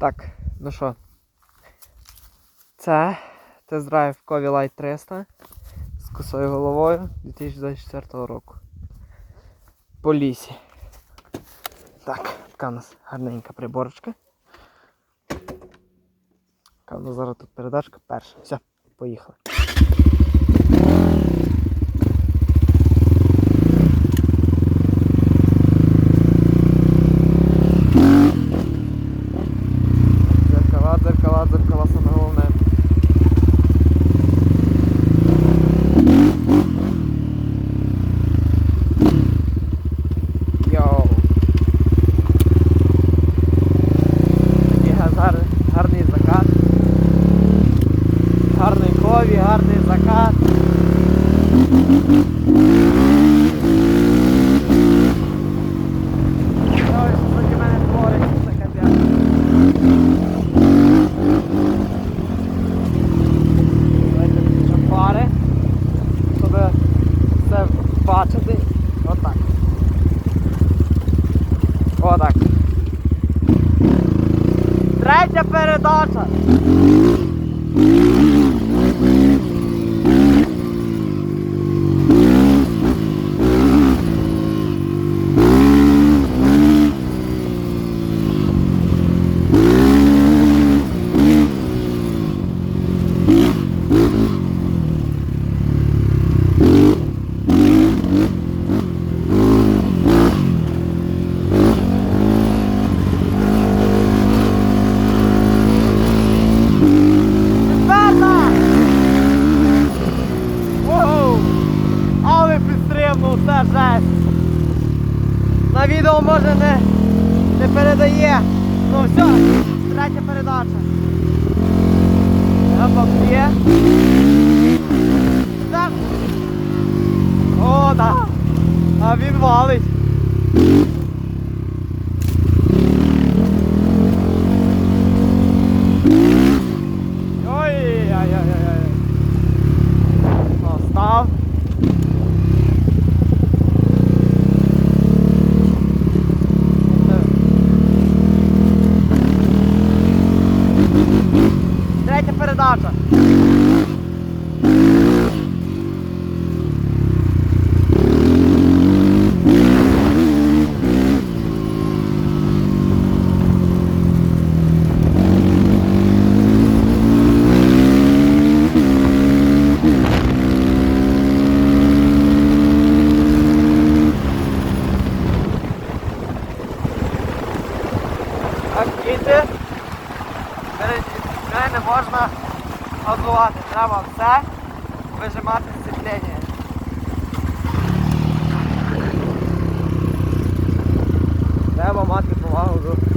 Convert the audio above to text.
Так, ну що. Це тест-драйв Кові Light 300 з косою головою 2024 року. По лісі. Так, така у нас гарненька приборочка. Така у нас зараз тут передачка перша. Все, поїхали. Все бачити. Отак. Отак. Третя передача. we все жесть. На відео може не, не передає. Ну все, третя передача. Опа, є. Так. О, да. А він валить. Третя передача. Так, діти. Це не можна газувати. Треба все вижимати сцеплення. Треба мати повагу до